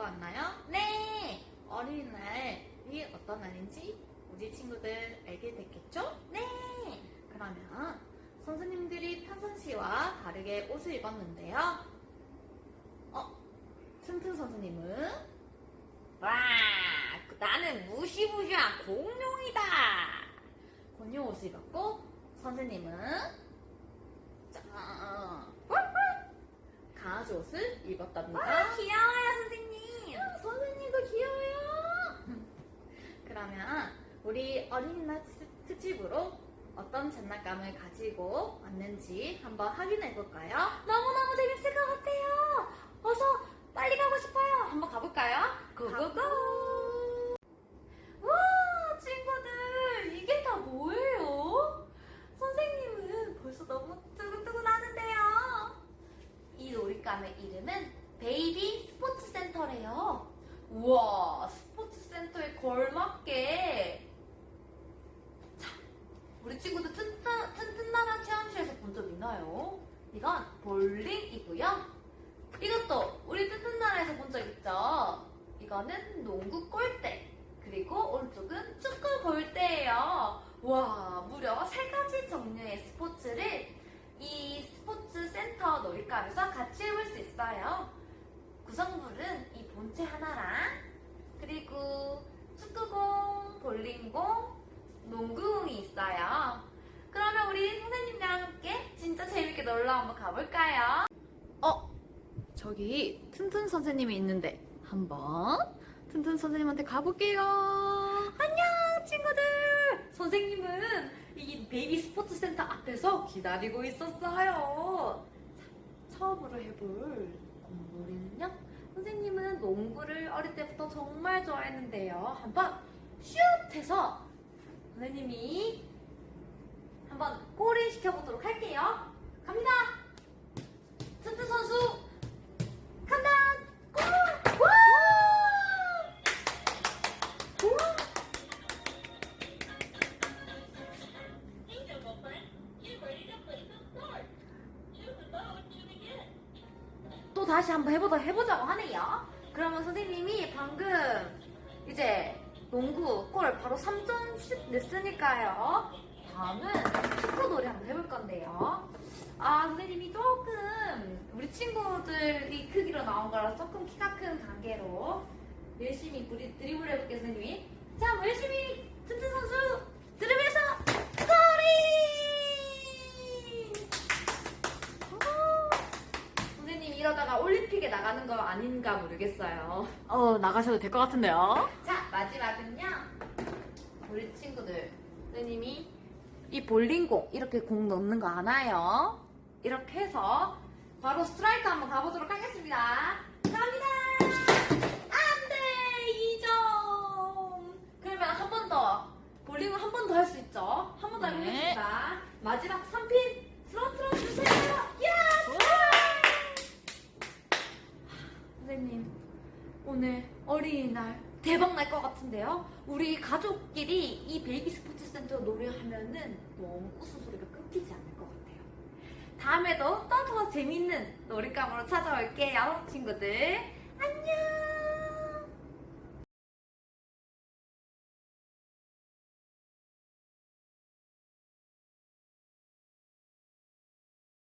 왔나요? 네! 어린이날이 어떤 날인지 우리 친구들 알게 됐겠죠? 네! 그러면 선생님들이 평상시와 다르게 옷을 입었는데요. 어? 튼튼 선생님은? 와! 나는 무시무시한 공룡이다! 공룡 옷을 입었고 선생님은 짠! 강아지 옷을 입었답니다. 와, 귀여워요, 선생님. 귀여워요. 그러면 우리 어린이날 특- 특집으로 어떤 장난감을 가지고 왔는지 한번 확인해 볼까요? 너무너무 재밌을 것 같아요. 어서 빨리 가고 싶어요. 한번 가볼까요? 고고고. 와, 친구들, 이게 다 뭐예요? 선생님은 벌써 너무 두근두근하는데요. 이 놀이감의 이름은 베이비 스포츠 센터래요. 우와, 스포츠 센터에 걸맞게. 자, 우리 친구들 튼튼, 튼튼나라 체험실에서 본 적 있나요? 이건 볼링이고요. 이것도 우리 튼튼나라에서 본 적 있죠? 이거는 농구 골대. 그리고 오른쪽은 축구 골대예요. 와, 무려 세 가지 종류의 스포츠를 이 스포츠 센터 놀이감에서 같이 해볼 수 있어요. 구성물은 이 본체 하나랑 그리고 축구공, 볼링공, 농구공이 있어요. 그러면 우리 선생님들랑 함께 진짜 재밌게 놀러 한번 가볼까요? 어? 저기 튼튼 선생님이 있는데 한번 튼튼 선생님한테 가볼게요. 안녕 친구들 선생님은 이 베이비 스포츠 센터 앞에서 기다리고 있었어요 자, 처음으로 해볼 농구를 어릴 때부터 정말 좋아했는데요 한번 슛 해서 선생님이 한번 골을 시켜보도록 할게요 갑니다 튼트 선수 간다 골! 와! 또 다시 한번 해보자, 해보자고 하네요. 그러면 선생님이 방금 이제 농구 골 바로 3점 냈으니까요. 다음은 축구 놀이 한번 해볼 건데요. 아, 선생님이 조금 우리 친구들이 크기로 나온 거라 조금 키가 큰 단계로 열심히 드리- 드리블 해볼게요, 선생님이. 자, 열심히 튼튼 선수 들으면서 골이! 선생님 이러다가 올림픽에 나가는 거 아닌가 모르겠어요. 어 나가셔도 될 것 같은데요. 자, 마지막은요. 우리 친구들. 선생님이 이 볼링공, 이렇게 공 넣는 거 아나요? 이렇게 해서 바로 스트라이크 한번 가보도록 하겠습니다. 갑니다! 안 돼! 2점! 그러면 한 번 더. 볼링을 한 번 더 할 수 있죠? 한 번더 네. 마지막 3핀 쓰러뜨려 주세요! 예스! 선생님, 오늘 어린이날 대박 날 것 같은데요? 우리 가족끼리 이 베이비 스포츠 센터 놀이하면은 너무 웃음소리가 끊기지 않을 것 같아요. 다음에도 또 더 재밌는 놀이감으로 찾아올게요, 친구들.